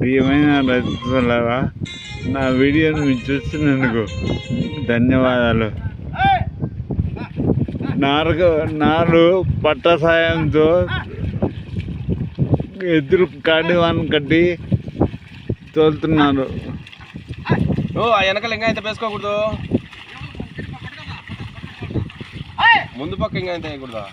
ప్రియమైన రైతులారా నా వీడియోను మీరు చూస్తున్నందుకు ధన్యవాదాలు. నారు నారు పట్ట సాయంతో ఎదురు కాడివాన్ కట్టి తోలుతున్నారు. ఓ ఆ వెనకాల ఇంకా ఇంత వేసుకోకూడదు. ముందు పక్క ఇంకా ఇంత వేయకూడదు?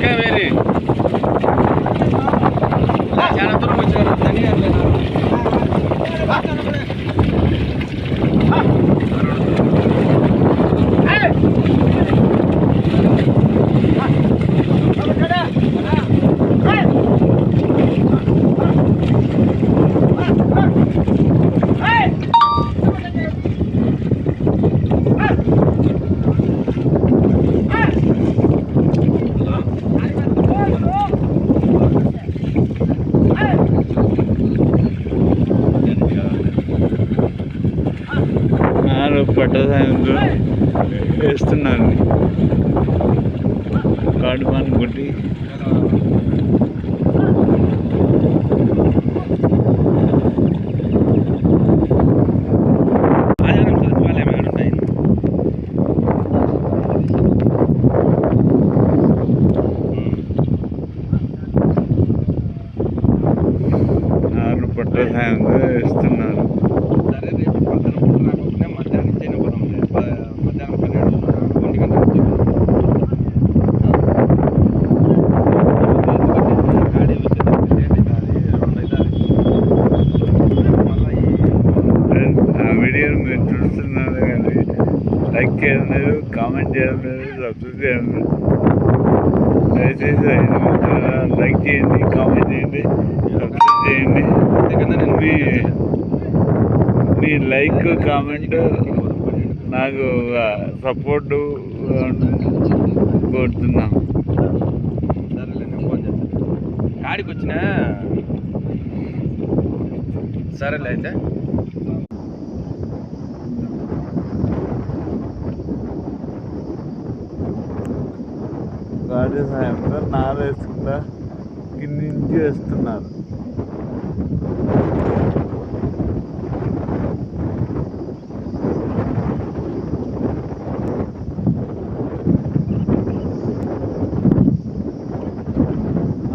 halka verin. పట్ట సాయంతో వేస్తున్నారు కాడివాన్ కొట్టి ఆధారం సచివాలయం ఎక్కడ ఉంటాయి నారు పట్ట సాయంతో వేస్తున్నారు లైక్ చేయడం లేదు కామెంట్ చేయడం లేదు సబ్స్క్రైబ్ చేయడం లేదు దయచేసి లైక్ చేయండి కామెంట్ చేయండి సబ్స్క్రైబ్ చేయండి. నేను మీ మీ లైక్ కామెంట్ నాకు సపోర్ట్ కోరుతున్నాను. సరేలే ఫోన్ చేస్తాను కాడికి వచ్చినా సరేలే అయితే. వాటి సాయంతో నార వేసుకుంటా కింది నుంచి వేస్తున్నారు.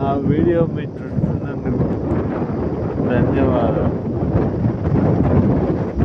ఆ వీడియో మీరు చూస్తున్నందుకు ధన్యవాదాలు.